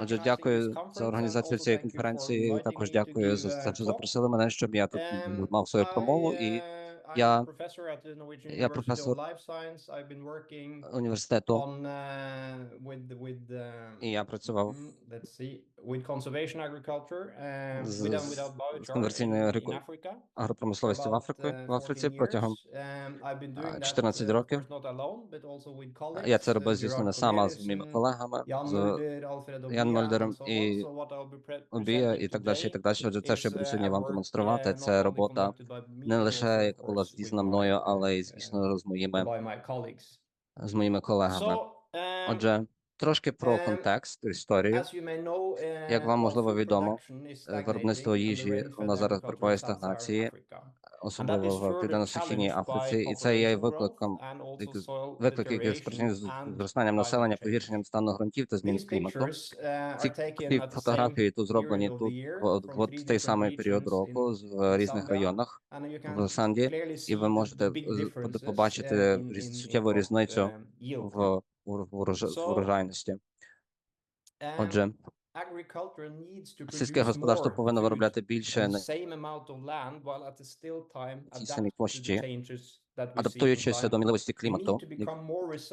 Отже, дякую за організацію цієї конференції. Також дякую за те, що запросили мене, щоб я тут мав свою промову. І я, я професор університету, і я працював з, з, з конверсійною агропромисловістю в Африці, в Африці протягом 14 років. Я це робив, звісно, не сам, а з моїми колегами, з Ян Мольдером і Обія, і так далі, і так далі. Отже, те, що я буду сьогодні вам демонструвати, це робота не лише яка була здійснена мною, але й, звісно, з моїми, з моїми колегами. Отже, трошки про контекст, історію. Як вам можливо відомо, виробництво їжі нас зараз перебуває стагнації, особливо в південно-східній Африці, і це є викликом які спричинені з зростанням населення, погіршенням стану ґрунтів та змін клімату. Ці, ці фотографії тут зроблені тут от в той самий період року в різних районах в Санді, і ви можете побачити суттєву різницю в урожайності. Отже, сільське господарство повинно виробляти більше на цій самій площі, адаптуючись до мінливості клімату,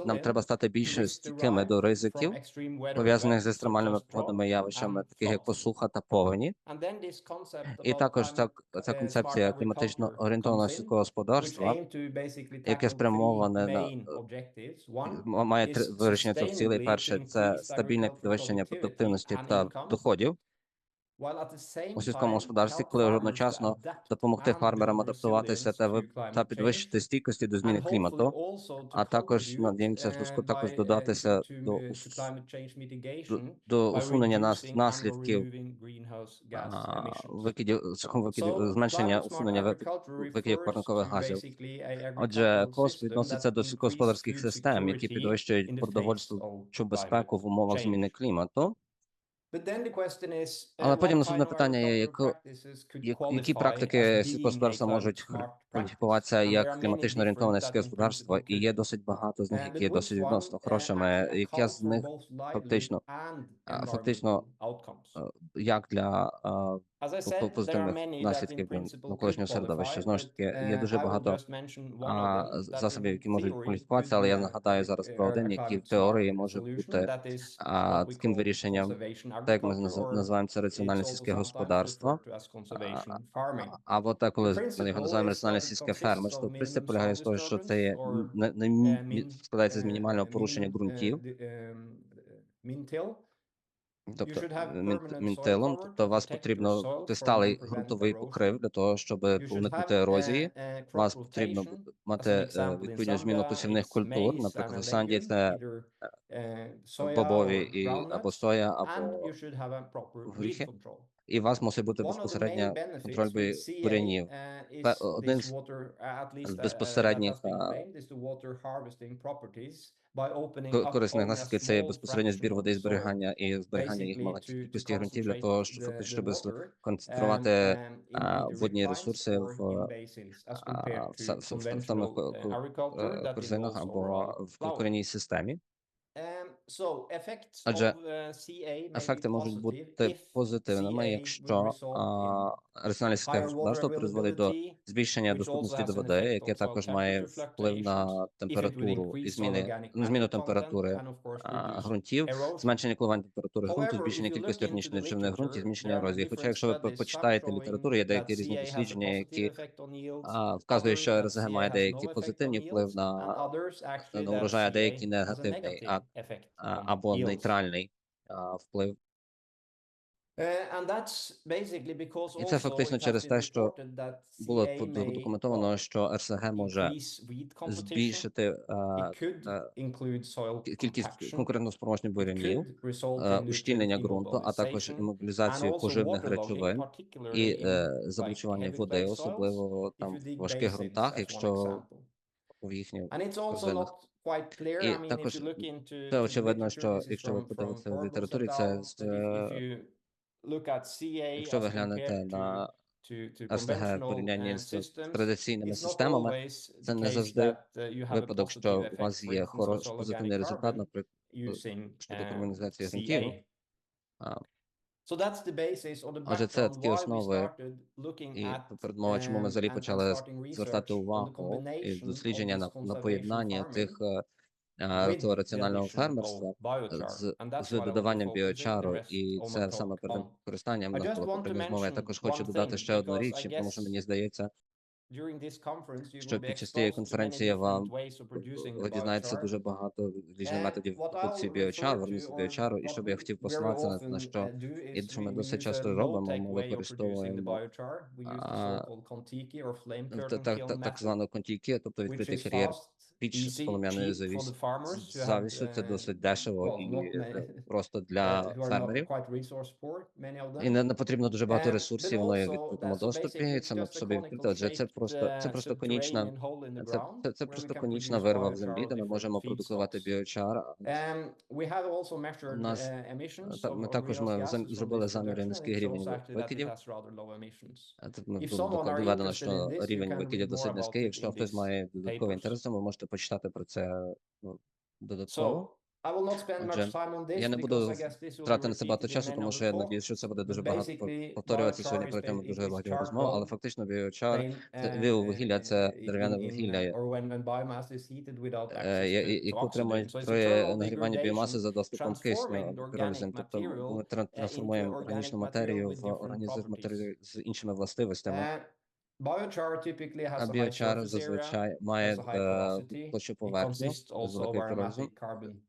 нам треба стати більш стійкими до ризиків, пов'язаних з екстремальними погодними явищами, таких як посуха та повені. І також ця, ця концепція кліматично орієнтованого сільського господарства, яке спрямоване на має три вирішення цих цілей. Перше це стабільне підвищення продуктивності та доходів у сільському господарстві, коли одночасно допомогти фермерам адаптуватися та та підвищити стійкості до зміни клімату, а також надіємося, що також додатися до до, до усунення нас, наслідків викидів викидів зменшення усунення викидів парникових газів. Отже, КОСП відноситься до сільськогосподарських систем, які підвищують продовольчу безпеку в умовах зміни клімату. Але потім наступне питання є, яко, які практики сільськогосподарства можуть кваліфікуватися як кліматично орієнтоване сільськогосподарство, і є досить багато з них, які є досить відносно хорошими. Яке з них фактично фактично як для позитивних наслідків навколишнього середовища. Знову ж таки, є дуже багато засобів, які можуть кваліфікуватися, але я нагадаю зараз про один, який в теорії може бути таким вирішенням, так як ми називаємо це раціональне сільське господарство. Або так, коли ми його називаємо раціональне сільське фермерство, принцип полягає з того, що це є складається з мінімального порушення ґрунтів. Тобто мінтилом, тобто вас потрібно сталий ґрунтовий покрив для того, щоб уникнути ерозії. Вас потрібно мати відповідну зміну посівних культур. Наприклад, в Санді це бобові і або соя, або горіхи. І у вас мусить бути безпосередньо контроль бурянів. Один з безпосередніх корисних наслідків це безпосередньо збір води і зберігання і зберігання їх маленьких кількості ґрунтів для того, щоб фактично концентрувати водні ресурси в, в, самих корзинах або в коренній системі. Отже, ефекти можуть бути позитивними, якщо раціональне сільське господарство призводить до збільшення доступності до води, яке також має вплив на температуру і зміни зміну температури ґрунтів, зменшення коливань температури ґрунту, збільшення кількості органічної речовини ґрунтів, зменшення ерозії. Хоча, якщо ви почитаєте літературу, є деякі різні дослідження, які вказують, що РЗГ має деякий позитивний вплив на, на урожай, а деякий негативний. Або нейтральний вплив. І це фактично через те, що було документовано, що РСГ може збільшити кількість конкурентоспроможних бурянів, ущільнення ґрунту, а також імобілізацію поживних речовин і заблочування води, особливо там в важких ґрунтах, якщо в їхніх корзинах. І також це очевидно, що якщо ви подивитеся в літературі, це Якщо ви глянете на СТГ порівняння з традиційними системами, це не завжди випадок, що у вас є хороший позитивний результат, наприклад, щодо карбонізації ґрунтів. Отже, це такі основи, і передмова, чому ми взагалі почали звертати увагу і дослідження на, на поєднання тих е, Цього раціонального фермерства з, з додаванням біочару, і це саме перед користанням на мови. Я також хочу додати ще одну річ, тому що мені здається, during this conference, що під час цієї конференції вам ви е, дізнаєтеся дуже багато різних методів продукції біочару, виробництва біочару, і що б я хотів послатися на що і що ми досить часто робимо, ми використовуємо так, так звану контійки, тобто відкритий кар'єр піч полум'яної завіс завісу. Це досить дешево і просто для фермерів. І не, потрібно дуже багато ресурсів воно є в відкритому доступі. Це в собі Отже, це просто це просто конічна це, це, це просто конічна вирва в землі, де ми можемо продукувати біочар. Нас ми також ми зробили заміри низьких ну, рівень викидів. Тут ми доведено, що рівень викидів досить низький. Якщо хтось має додатковий інтерес, то ви можете почитати про це ну, додатково. Отже, я не буду втрати на це багато часу, тому що я надію, що це буде дуже багато повторюватися сьогодні про тему дуже багатьох розмов, але фактично біочар, вугілля – це дерев'яне вугілля, е, яку отримують при нагріванні біомаси за доступом кисню піролізм. Тобто ми трансформуємо органічну матерію в організм матерію з іншими властивостями. Biochar typically has а біочар зазвичай має е, площу поверхні з великою корозією,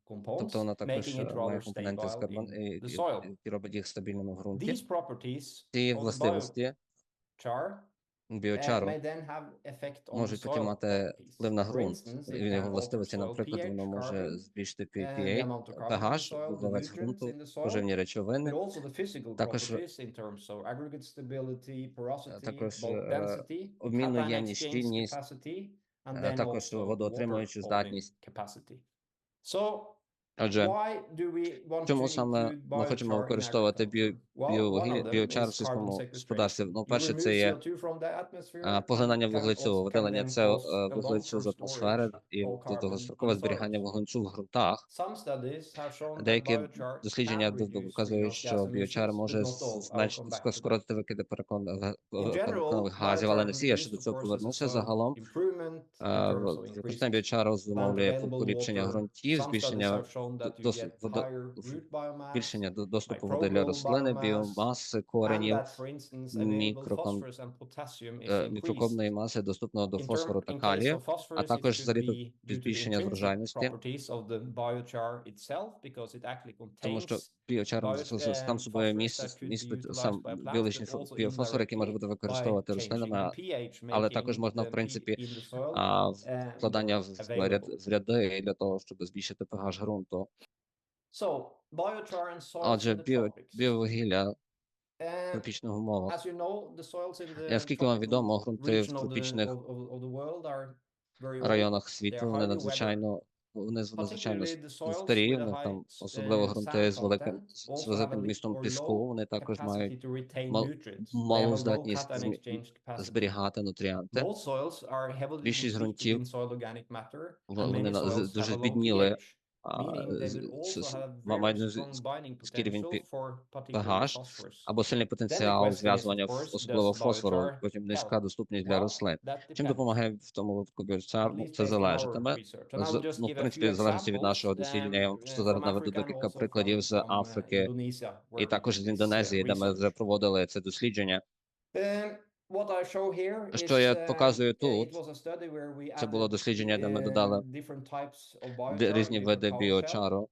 тобто вона також е, має компоненти з карбон і робить їх стабільними в ґрунті. Ці властивості Біочару. Можуть потім мати вплив на ґрунт. Він його властивості, наприклад, воно може збільшити PPA, pH, вуглевець ґрунту, поживні речовини, також е, також е, обмінну ємність, щільність, е, також водоотримуючу здатність. Отже, чому саме ми хочемо використовувати біо біочарчівському господарстві. Ну, перше, це є е, поглинання вуглецю, видалення це вуглецю з атмосфери і довгострокове зберігання вуглецю в ґрунтах. Деякі дослідження доказують, що біочар може значно скоротити викиди переконливих е, е, газів, але не всі. Я ще до цього повернувся Загалом використання біочару зумовлює поліпшення ґрунтів, збільшення доступу води для рослини, радіо, мас коренів, мікрокопної е, маси, доступного до фосфору та калію, а також зарідок збільшення врожайності, тому що біочар сам собою містить сам біологічний біофосфор, який може бути використовувати рослинами, але також можна в принципі вкладання в ряди для того, щоб збільшити pH ґрунту. Отже, біовугілля в тропічних умовах. Оскільки вам відомо, ґрунти в тропічних районах світу вони надзвичайно вони з надзвичайно старі, вони там особливо грунти з великим з великим містом піску. Вони також мають малу здатність зберігати нутріанти. Більшість ґрунтів вони дуже збідніли скільки він pH, або сильний потенціал зв'язування особливо фосфору, потім низька доступність для рослин. Чим допомагає в тому випадку біоцар, ну, це залежатиме. Ну, в принципі, в залежності від нашого дослідження, я просто зараз наведу декілька прикладів з Африки і також з Індонезії, де ми вже проводили це дослідження. Що я показую тут, це було дослідження, де ми додали різні види біочару,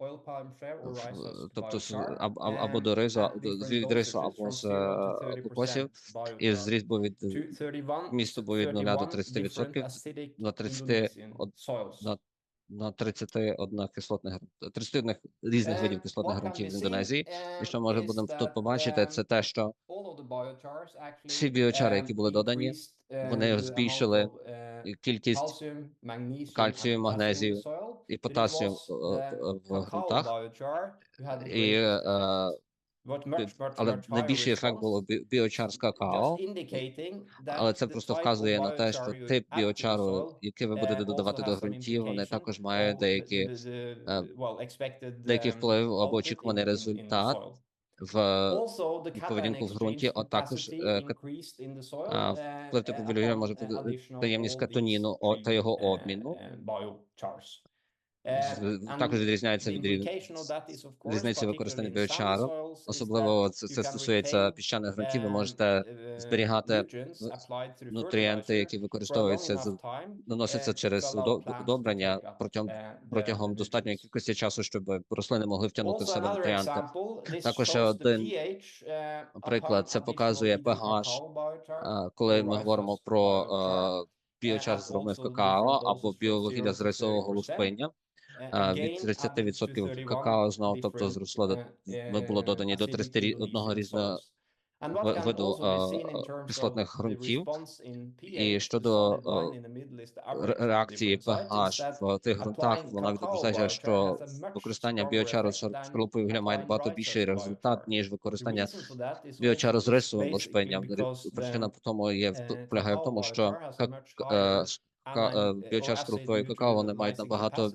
тобто або до ризу від рису, або з е, кокосів, і зріс був від місту був від 0 до 30% на 30, на на 31 кислотних 31 різних видів кислотних ґрунтів в Індонезії. І що може будемо тут побачити, це те, що всі біочари, які були додані, вони збільшили кількість кальцію, магнезію і потасію в ґрунтах. І деякі, the, the, е, well, expected деякий um, вплив або output очікуваний in, in, in the результат soil. в Also, the cation поведінку в ґрунті, exchange а також capacity е, ка- increased in the soil, а, uh, вплив uh, типу upon, може uh, бути приємність катоніну та його uh, обміну. Також відрізняється від різниці використання біочару. Особливо це, це стосується піщаних ґрунтів. Ви um, можете uh, зберігати nutrients ну, нутрієнти, які використовуються наносяться через удобрення протягом протягом достатньої кількості часу, щоб рослини могли втягнути в себе нутрієнти. Також ще один приклад, це показує pH, Коли ми говоримо про е, біочар з also какао або 0 з рисового лушпиння, від again, 30% added to 31 какао знову, тобто зросло до uh, було uh, додані до acidity 31 releasing різного виду е, кислотних ґрунтів. І щодо е, реакції pH в тих ґрунтах, вона відображає, що використання біочару з шкарлупою має набагато більший результат, ніж використання біочару з рисовим лушпинням. because Причина тому є uh, полягає в тому, що е, е, acid какао вони мають набагато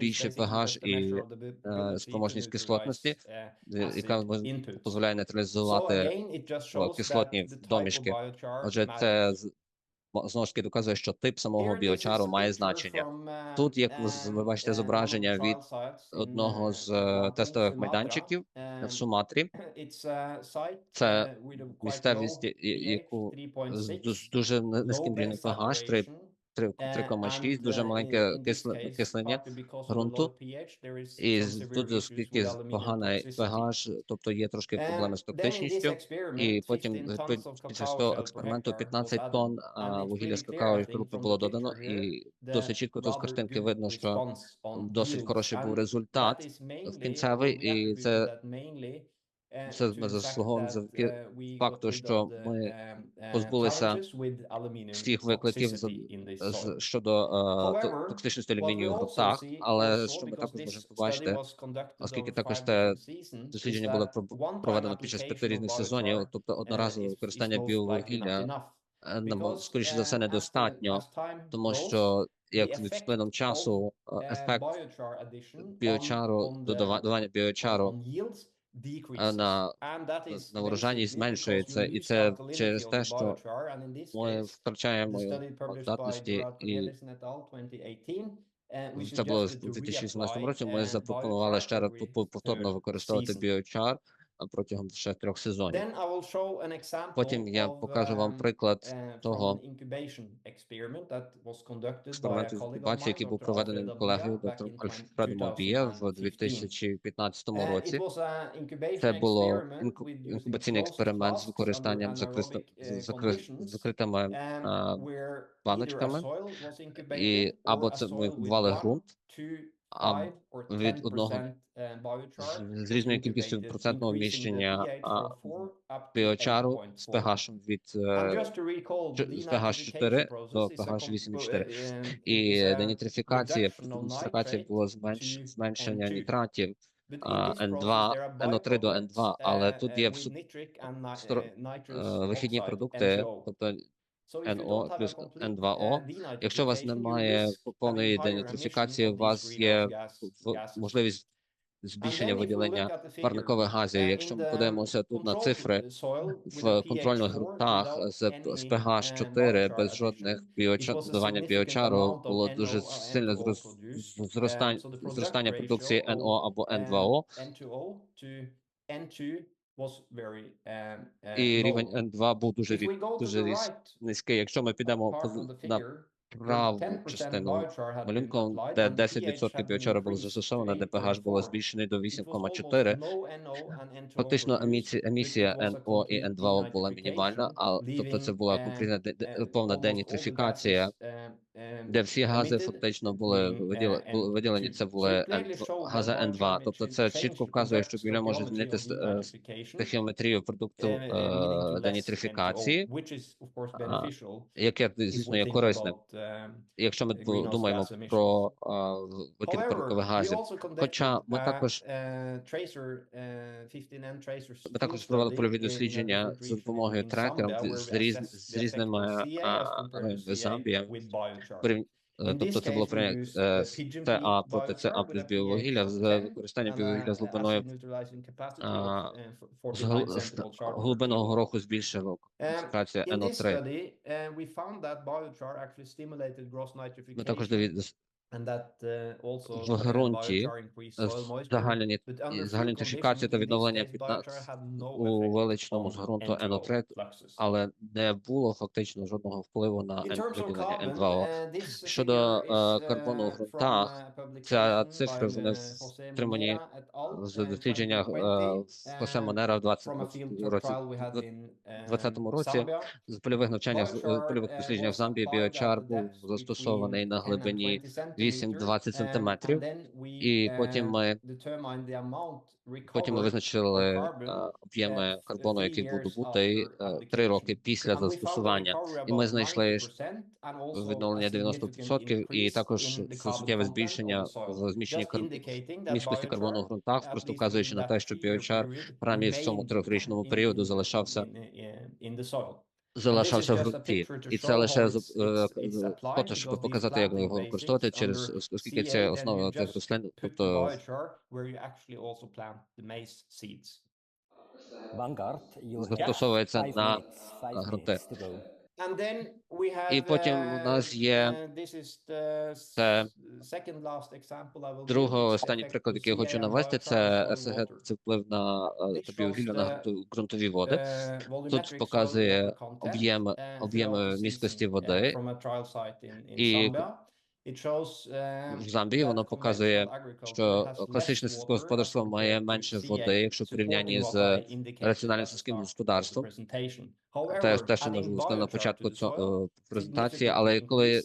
basically pH і е, спроможність кислотності, яка дозволяє нейтралізувати кислотні домішки. Отже, це знову ж таки доказує, що тип самого біочару має значення. Тут, як ви бачите зображення від одного з тестових майданчиків в Суматрі. Це місцевість, яку з дуже ни- низьким рівнем pH, 3 saturation, 3 uh, 3,6, and, дуже uh, маленьке кислення ґрунту. І тут, оскільки toxicity. pH, тобто є трошки проблеми з токсичністю, і потім 15 під, час того експерименту hectare was 15 added. тонн вугілля з какао from було додано, і досить чітко тут з картинки видно, що досить хороший був результат mainly, кінцевий, і це uh, це fact заслуговуємо that, завдяки got факту, що ми позбулися всіх викликів щодо е, токсичності алюмінію в see але що ми також можемо побачити, оскільки також те дослідження було проведено під час п'яти різних сезонів, тобто одноразове is використання біовугілля е, нам, скоріше за все недостатньо, тому що як з плином часу е, ефект біочару, додавання біочару е, на на because зменшується, і це через те, що ми втрачаємо здатності, і. 2018, uh, це було в suggested to 2017 reapply, році. Ми uh, запропонували ще раз повторно використовувати біочар протягом ще трьох сезонів. Потім я покажу вам um, приклад uh, того експерименту інкубації, який був проведений колегою доктором Альфредом Мобіє в 2015. 2015 Uh, році. Це було інкубаційний експеримент з використанням uh, закритими um, баночками, і або це ми ґрунт two, а, від 10% одного uh, з, різною кількістю процентного increasing the вміщення pH а, from 4 up to біочару з 8.4. pH від е, з pH 4 denitrification до pH comp- 8,4. uh, um, І нітрифікація nitrate було зменш, зменшення N2. нітратів But in а, this process, N2, there are NO3 до byproducts, N2, але uh, тут uh, є в uh, е, вихідні продукти, тобто НО плюс Н2О. Якщо у вас немає повної денітрофікації, у вас є можливість збільшення виділення парникових газів. Якщо ми подивимося тут на цифри в контрольних грунтах з з pH 4 без жодних біоча біочару було дуже сильне зростання зростання продукції НО або Н2О і рівень N2 був дуже, дуже низький. Якщо ми підемо на праву частину малюнку, де and the 10% pH біочару було застосовано, де pH було збільшений до It was almost 8,4, no NO and N2O Фактично емісія, NO і complete N2O була мінімальна, а тобто це була конкретна повна almost uh, де всі гази фактично були uh, виділені. N2. Це були it clearly N2 showed гази that N2. biochar Тобто це чітко вказує, що біля може змінити е, стихіометрію продукту uh, uh, е, денітрифікації, N2O, which is, of course, а, beneficial яке, звісно, є корисним. um, Якщо ми думаємо про викид we газів, Хоча ми також uh, tracer, uh, 15N tracer ми також провели польові дослідження за region допомогою where з, з різними of CA as а, compared to районами CA Замбія. with biochar. Порів- е, In Тобто це було е, uh, PGMP TA проти with плюс біовугілля з 10 використання біовугілля з глибиною acid neutralizing capacity а, of, uh, з 49 гл- з centimole char per глибинного гороху збільшило Um, концентрація in this NO3. study, uh, we found that biochar actually stimulated gross Ми також uh, в uh, ґрунті загальні conditions, та відновлення case, 15 biochar had no у величному з ґрунту N2O NO3, fluxes. але не було фактично жодного впливу на виділення carbon, N2O. uh, this Щодо е, карбону в uh, ґрунтах, uh, ця by, вони uh, втримані з дослідження 2020, е, Хосе Монера в from a 2020 field році. trial we had В in, uh, 2020 році з польових навчаннях е, польових uh, дослідженнях в Замбії біочар був застосований на 10 and глибині 20 8-20 um, сантиметрів. І потім ми потім ми визначили е, carbon, об'єми карбону, який був years добутий after е, три роки після застосування. І ми знайшли 90% and відновлення 90% і також суттєве збільшення в зміщенні кар... місткості карбону в ґрунтах, просто вказуючи на те, що біочар в цьому трьохрічному періоду залишався залишався в ґрунті. І це лише е, фото, щоб показати, як його використовувати, через оскільки це основа тих рослин, тобто застосовується на ґрунти. І потім у uh, нас є uh, це. Другий останній приклад, який я хочу навести, це water. це вплив на е, на ґрунтові води. Uh, Тут показує uh, throughout the місткості uh, води. І Uh, В Замбії воно показує, що класичне сільське water господарство as має менше води, якщо в порівнянні з раціональним сільським господарством. Те, те, що ми сказали на початку цього е, презентації, але коли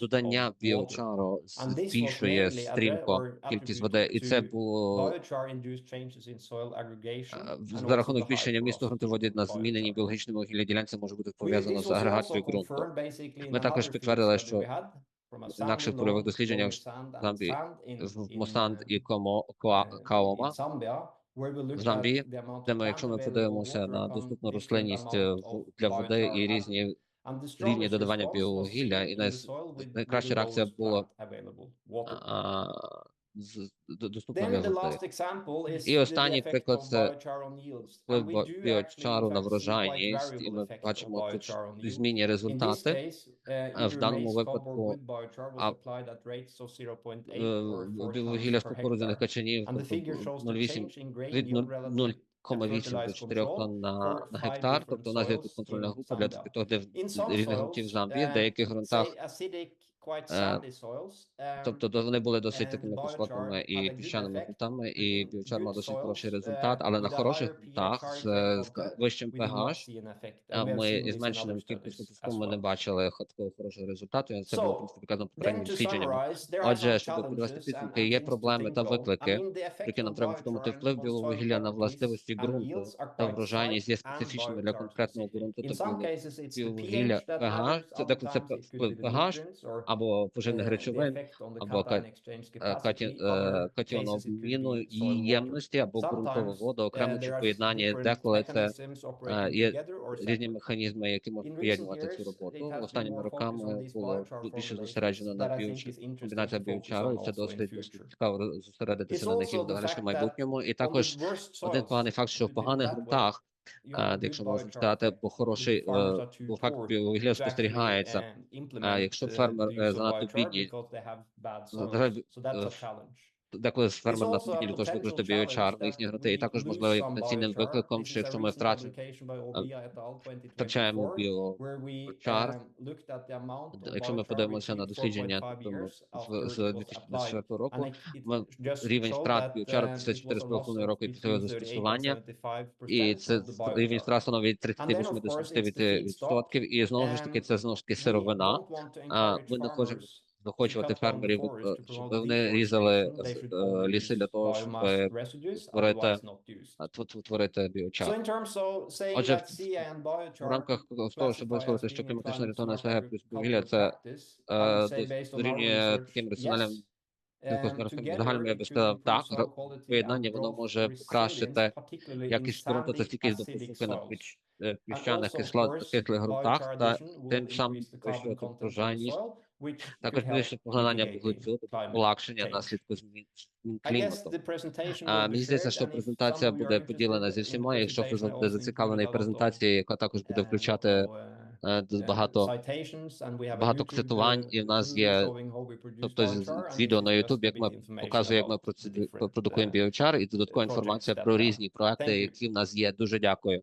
додання біочару збільшує стрімко кількість води, і це було е, за рахунок збільшення ґрунтової of на зміненій biochar. біологічному вугіллі ділянці може бути пов'язано з агрегацією ґрунту. Ми також підтвердили, що в інакших польових дослідженнях Замбії, в Мосанд uh, і Комо, uh, Каома, в Замбії, де ми, якщо ми подивимося на доступну рослинність е, для води і різні рівні додавання seen і найкраща реакція була доступна для is І останній приклад це вплив біочару на врожайність, і ми бачимо тут змінні результати. uh, Е, В даному випадку cobber, wood biochar was а, applied at rates of 0.8 е, or 4 біовугілля з кукурудзяних качанів, тобто the 0,8 change in grain від yield relative 0,8 до fertilized 4 тонн на, на гектар. Тобто у нас є тут контрольна група для того, де в різних ґрунтів Замбії, в uh, деяких ґрунтах, Е, um, тобто вони були досить такими кислотними і піщаними ґрунтами, і in біочар мав досить хороший результат, uh, але на хороших ґрунтах з, вищим pH, ми із зменшеним кількістю as ми не бачили такого хорошого результату, і це було в принципі показано попереднім дослідженням. Отже, щоб підвести підсумки, є проблеми та виклики, які нам треба вдумати. Вплив soil на властивості and ґрунту та quite врожайність є специфічними для конкретного ґрунту та біовугілля pH це деколи це вплив pH або поживних uh, речовин, або е, е, катіонного обміну і ємності або Sometimes воду uh, окремо чи поєднання. Деколи це е, є різні механізми, які можуть поєднувати цю роботу. Останніми роками було більше зосереджено на that I think біоч... is interesting комбінація біочару, це досить цікаво зосередитися на них і в майбутньому. І також один поганий факт, що to в поганих good якщо можна сказати, бо if хороший е, бо факт actually спостерігається. uh, якщо uh, фермер е, занадто biochar е, деколи фермер на also a поділі теж potential використати біочар на їхні гранти, і також можливо є потенційним викликом, що якщо ми втратимо. 2024, втрачаємо we біочар, um, якщо ми подивимося на дослідження 4.5 з, з 2024 року, рівень втрат a loss 4,5 of роки після його between 38 застосування, і це рівень втрат становить від And then, of 38 до course, it's the 79 feedstock. відсотків, і знову ж таки це знову ж таки сировина. ми не хочемо захочувати фермерів, е, щоб вони різали е, ліси для того, щоб е, створити творити біочар. Отже, В рамках того, щоб висловити, що кліматична рятовна СВГ плюс вугілля це е, дорівнює таким раціональним Um, загальним, я би сказав, так, поєднання воно може покращити якість ґрунту та стійкість до посухи на е, піщаних кислих ґрунтах та тим самим підвищувати the врожайність, також підвищити поглинання вуглецю, полегшення наслідку змін клімату. А, мені здається, що презентація буде поділена зі всіма. Якщо хтось буде зацікавлений презентацією, яка також буде um, включати uh, е, um, багато багато цитувань, uh, і в нас є тобто з- відео на YouTube, як ми information показує, як ми продукуємо uh, біочар, і додаткова інформація про різні проекти, які в нас є. Дуже дякую.